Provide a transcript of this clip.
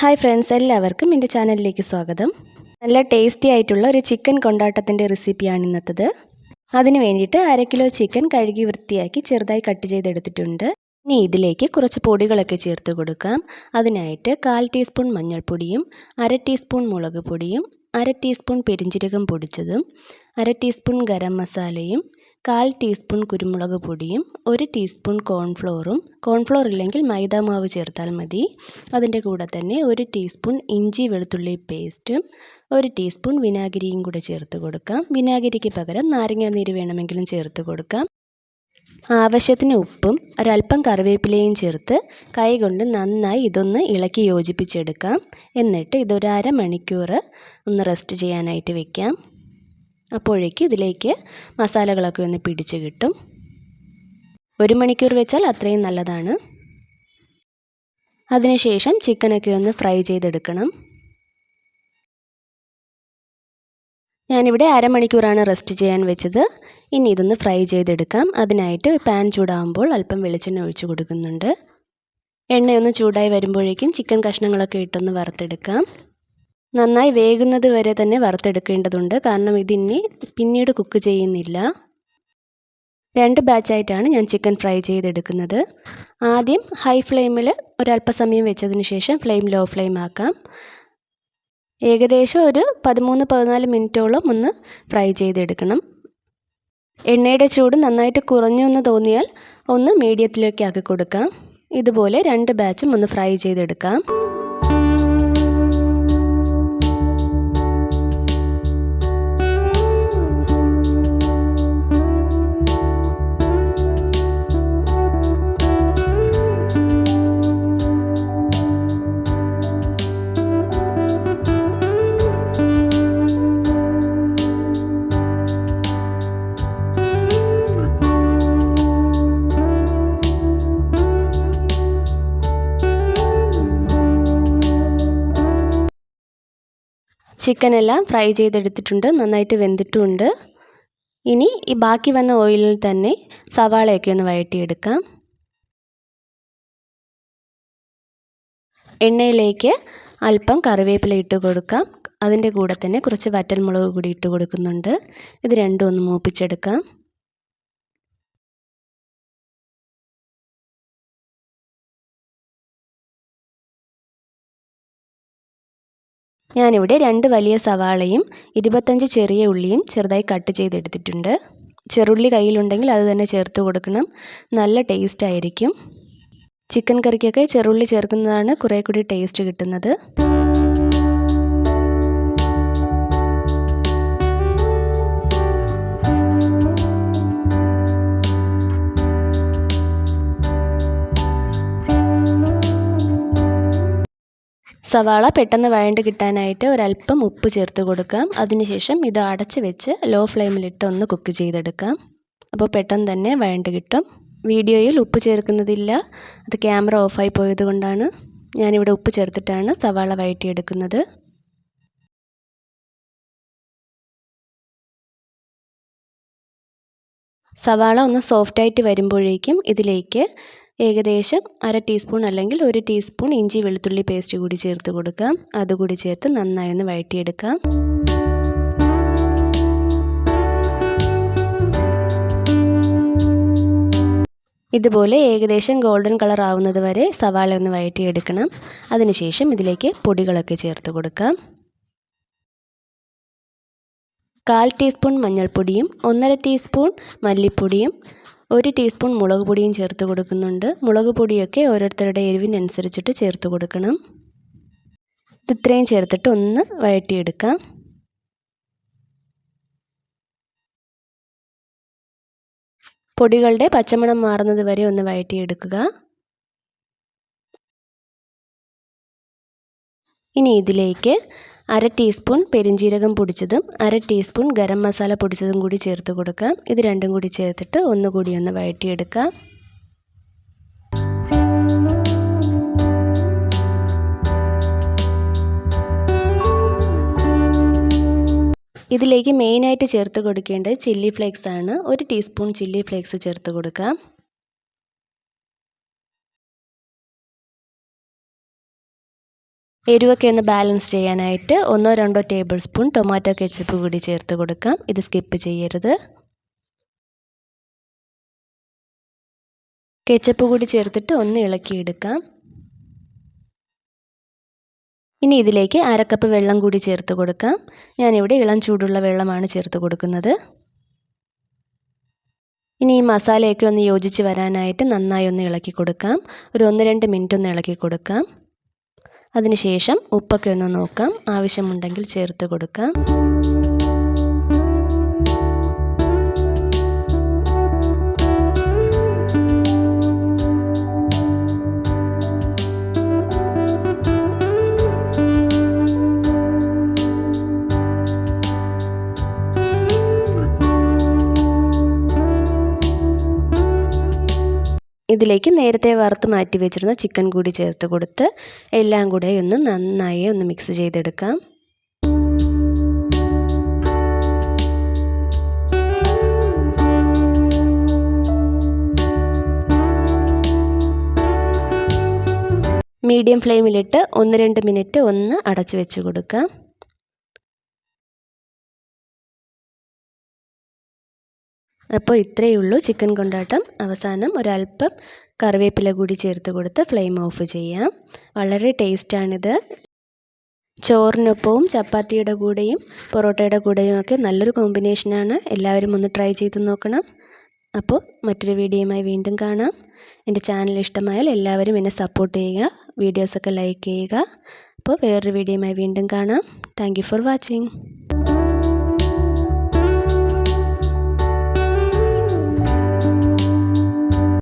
Hi friends എല്ലാവർക്കും എന്റെ ചാനലിലേക്ക് സ്വാഗതം. നല്ല ടേസ്റ്റി ആയിട്ടുള്ള ഒരു ചിക്കൻ കൊണ്ടാട്ടത്തിന്റെ റെസിപ്പിയാണ് ഇന്നത്തത്. അതിന് വേണ്ടിയിട്ട് അര കിലോ ചിക്കൻ കഴുകി വൃത്തിയാക്കി ചെറുതായി കട്ട് ചെയ്തെടുത്തിട്ടുണ്ട്. ഇനി ഇതിലേക്ക് കുറച്ച് പൊടികളൊക്കെ ചേർത്ത് കൊടുക്കാം. അതിനായിട്ട് കാൽ ടീസ്പൂൺ മഞ്ഞൾപ്പൊടിയും അര ടീസ്പൂൺ മുളക് പൊടിയും അര ടീസ്പൂൺ പെരിഞ്ചീരകം പൊടിച്ചതും അര ടീസ്പൂൺ ഗരം മസാലയും കാൽ ടീസ്പൂൺ കുരുമുളക് പൊടിയും ഒരു ടീസ്പൂൺ കോൺഫ്ലോറും. കോൺഫ്ലോർ ഇല്ലെങ്കിൽ മൈദ മാവ് ചേർത്താൽ മതി. അതിന്റെ കൂടെ തന്നെ ഒരു ടീസ്പൂൺ ഇഞ്ചി വെളുത്തുള്ളി പേസ്റ്റും ഒരു ടീസ്പൂൺ വിനാഗിരിയും കൂടെ ചേർത്ത് കൊടുക്കാം. വിനാഗിരിക്ക് പകരം നാരങ്ങ നീര് വേണമെങ്കിലും ചേർത്ത് കൊടുക്കാം. ആവശ്യത്തിന് ഉപ്പും ഒരല്പം കറിവേപ്പിലയും ചേർത്ത് കൈകൊണ്ട് നന്നായി ഇതൊന്ന് ഇളക്കി യോജിപ്പിച്ചെടുക്കാം. എന്നിട്ട് ഇതൊരു അരമണിക്കൂർ ഒന്ന് റെസ്റ്റ് ചെയ്യാനായിട്ട് വെക്കാം. അപ്പോഴേക്ക് ഇതിലേക്ക് മസാലകളൊക്കെ ഒന്ന് പിടിച്ച് കിട്ടും. ഒരു മണിക്കൂർ വെച്ചാൽ അത്രയും നല്ലതാണ്. അതിനുശേഷം ചിക്കനൊക്കെ ഒന്ന് ഫ്രൈ ചെയ്തെടുക്കണം. ഞാനിവിടെ അരമണിക്കൂറാണ് റെസ്റ്റ് ചെയ്യാൻ വെച്ചത്. ഇനി ഇതൊന്ന് ഫ്രൈ ചെയ്തെടുക്കാം. അതിനായിട്ട് പാൻ ചൂടാകുമ്പോൾ അല്പം വെളിച്ചെണ്ണ ഒഴിച്ച് കൊടുക്കുന്നുണ്ട്. എണ്ണയൊന്ന് ചൂടായി വരുമ്പോഴേക്കും ചിക്കൻ കഷ്ണങ്ങളൊക്കെ ഇട്ടൊന്ന് വറുത്തെടുക്കാം. നന്നായി വേകുന്നത് വരെ തന്നെ വറുത്തെടുക്കേണ്ടതുണ്ട്. കാരണം ഇതിനി പിന്നീട് കുക്ക് ചെയ്യുന്നില്ല. രണ്ട് ബാച്ചായിട്ടാണ് ഞാൻ ചിക്കൻ ഫ്രൈ ചെയ്തെടുക്കുന്നത്. ആദ്യം ഹൈ ഫ്ലെയിമിൽ ഒരല്പസമയം വെച്ചതിന് ശേഷം ഫ്ലെയിം ലോ ഫ്ലെയിം ആക്കാം. ഏകദേശം ഒരു പതിമൂന്ന് പതിനാല് മിനിറ്റോളം ഒന്ന് ഫ്രൈ ചെയ്തെടുക്കണം. എണ്ണയുടെ ചൂട് നന്നായിട്ട് കുറഞ്ഞു എന്ന് തോന്നിയാൽ ഒന്ന് മീഡിയത്തിലേക്ക് ആക്കി കൊടുക്കാം. ഇതുപോലെ രണ്ട് ബാച്ചും ഒന്ന് ഫ്രൈ ചെയ്തെടുക്കാം. ചിക്കനെല്ലാം ഫ്രൈ ചെയ്തെടുത്തിട്ടുണ്ട് നന്നായിട്ട് വെന്തിട്ടുമുണ്ട് ഇനി ഈ ബാക്കി വന്ന ഓയിലിൽ തന്നെ സവാളയൊക്കെ ഒന്ന് വഴറ്റിയെടുക്കാം. എണ്ണയിലേക്ക് അല്പം കറിവേപ്പില ഇട്ട് കൊടുക്കാം. അതിന്റെ കൂടെ തന്നെ കുറച്ച് വറ്റൽമുളക് കൂടി ഇട്ട് കൊടുക്കുന്നുണ്ട്. ഇത് രണ്ടും ഒന്ന് മൂപ്പിച്ചെടുക്കാം. ഞാനിവിടെ രണ്ട് വലിയ സവാളയും ഇരുപത്തഞ്ച് ചെറിയ ഉള്ളിയും ചെറുതായി കട്ട് ചെയ്തെടുത്തിട്ടുണ്ട്. ചെറുള്ളി കയ്യിലുണ്ടെങ്കിൽ അത് തന്നെ ചേർത്ത് കൊടുക്കണം. നല്ല ടേസ്റ്റ് ആയിരിക്കും. ചിക്കൻ കറിക്കൊക്കെ ചെറുള്ളി ചേർക്കുന്നതാണ് കുറേ കൂടി ടേസ്റ്റ് കിട്ടുന്നത്. സവാള പെട്ടെന്ന് വഴണ്ട് കിട്ടാനായിട്ട് ഒരല്പം ഉപ്പ് ചേർത്ത് കൊടുക്കാം. അതിനുശേഷം ഇത് അടച്ച് വെച്ച് ലോ ഫ്ലെയിമിലിട്ട് ഒന്ന് കുക്ക് ചെയ്തെടുക്കാം. അപ്പോൾ പെട്ടെന്ന് തന്നെ വഴണ്ട് കിട്ടും. വീഡിയോയിൽ ഉപ്പ് ചേർക്കുന്നതില്ല. അത് ക്യാമറ ഓഫായി പോയത് കൊണ്ടാണ് ഞാനിവിടെ ഉപ്പ് ചേർത്തിട്ടാണ് സവാള വഴറ്റിയെടുക്കുന്നത്. സവാള ഒന്ന് സോഫ്റ്റായിട്ട് വരുമ്പോഴേക്കും ഇതിലേക്ക് ഏകദേശം അര ടീസ്പൂൺ അല്ലെങ്കിൽ ഒരു ടീസ്പൂൺ ഇഞ്ചി വെളുത്തുള്ളി പേസ്റ്റ് കൂടി ചേർത്ത് കൊടുക്കാം. അതുകൂടി ചേർത്ത് നന്നായി ഒന്ന് വഴറ്റിയെടുക്കാം. ഇതുപോലെ ഏകദേശം ഗോൾഡൻ കളർ ആവുന്നത് വരെ സവാള ഒന്ന് വഴറ്റിയെടുക്കണം. അതിനുശേഷം ഇതിലേക്ക് പൊടികളൊക്കെ ചേർത്ത് കൊടുക്കാം. കാൽ ടീസ്പൂൺ മഞ്ഞൾപ്പൊടിയും ഒന്നര ടീസ്പൂൺ മല്ലിപ്പൊടിയും ഒരു ടീസ്പൂൺ മുളക് പൊടിയും ചേർത്ത് കൊടുക്കുന്നുണ്ട്. മുളക് പൊടിയൊക്കെ ഓരോരുത്തരുടെ എരിവിനനുസരിച്ചിട്ട് ചേർത്ത് കൊടുക്കണം. ഇതിത്രയും ചേർത്തിട്ട് ഒന്ന് വഴറ്റിയെടുക്കാം. പൊടികളുടെ പച്ചമണം മാറുന്നത് വരെ ഒന്ന് വഴറ്റിയെടുക്കുക. ഇനി ഇതിലേക്ക് അര ടീസ്പൂൺ പെരിഞ്ജീരകം പൊടിച്ചതും അര ടീസ്പൂൺ ഗരം മസാല പൊടിച്ചതും കൂടി ചേർത്ത് കൊടുക്കാം. ഇത് രണ്ടും കൂടി ചേർത്തിട്ട് ഒന്നുകൂടി ഒന്ന് വഴറ്റിയെടുക്കാം. ഇതിലേക്ക് മെയിനായിട്ട് ചേർത്ത് കൊടുക്കേണ്ടത് ചില്ലി ഫ്ലേക്സ് ആണ്. ഒരു ടീസ്പൂൺ ചില്ലി ഫ്ലേക്സ് ചേർത്ത് കൊടുക്കാം. എരിവൊക്കെ ഒന്ന് ബാലൻസ് ചെയ്യാനായിട്ട് ഒന്നോ രണ്ടോ ടേബിൾ സ്പൂൺ ടൊമാറ്റോ കെച്ചപ്പ് കൂടി ചേർത്ത് കൊടുക്കാം. ഇത് സ്കിപ്പ് ചെയ്യരുത്. കെച്ചപ്പ് കൂടി ചേർത്തിട്ട് ഒന്ന് ഇളക്കിയെടുക്കാം. ഇനി ഇതിലേക്ക് അരക്കപ്പ് വെള്ളം കൂടി ചേർത്ത് കൊടുക്കാം. ഞാനിവിടെ ഇളം ചൂടുള്ള വെള്ളമാണ് ചേർത്ത് കൊടുക്കുന്നത്. ഇനി ഈ മസാലയൊക്കെ ഒന്ന് യോജിച്ച് വരാനായിട്ട് നന്നായി ഒന്ന് ഇളക്കി കൊടുക്കാം. ഒരു ഒന്ന് രണ്ട് മിനിറ്റ് ഒന്ന് ഇളക്കി കൊടുക്കാം. അതിനുശേഷം ഉപ്പൊക്കെ ഒന്ന് നോക്കാം. ആവശ്യമുണ്ടെങ്കിൽ ചേർത്ത് കൊടുക്കാം. ഇതിലേക്ക് നേരത്തെ വറുത്ത് മാറ്റി വെച്ചിരുന്ന ചിക്കൻ കൂടി ചേർത്ത് കൊടുത്ത് എല്ലാം കൂടെ ഒന്ന് നന്നായി ഒന്ന് മിക്സ് ചെയ്തെടുക്കാം. മീഡിയം ഫ്ലെയിമിലിട്ട് ഒന്ന് രണ്ട് മിനിറ്റ് ഒന്ന് അടച്ചു വെച്ച് കൊടുക്കാം. അപ്പോൾ ഇത്രയേ ഉള്ളൂ. ചിക്കൻ കൊണ്ടാട്ടം. അവസാനം ഒരല്പം കറിവേപ്പില കൂടി ചേർത്ത് കൊടുത്ത് ഫ്ലെയിം ഓഫ് ചെയ്യാം. വളരെ ടേസ്റ്റാണിത്. ചോറിനൊപ്പവും ചപ്പാത്തിയുടെ കൂടെയും പൊറോട്ടയുടെ കൂടെയും ഒക്കെ നല്ലൊരു കോമ്പിനേഷനാണ് എല്ലാവരും ഒന്ന് ട്രൈ ചെയ്ത് നോക്കണം. അപ്പോൾ മറ്റൊരു വീഡിയോയുമായി വീണ്ടും കാണാം. എന്റെ ചാനൽ ഇഷ്ടമായാൽ എല്ലാവരും എന്നെ സപ്പോർട്ട് ചെയ്യുക. വീഡിയോസൊക്കെ ലൈക്ക് ചെയ്യുക. അപ്പോൾ വേറൊരു വീഡിയോയുമായി വീണ്ടും കാണാം. Thank for watching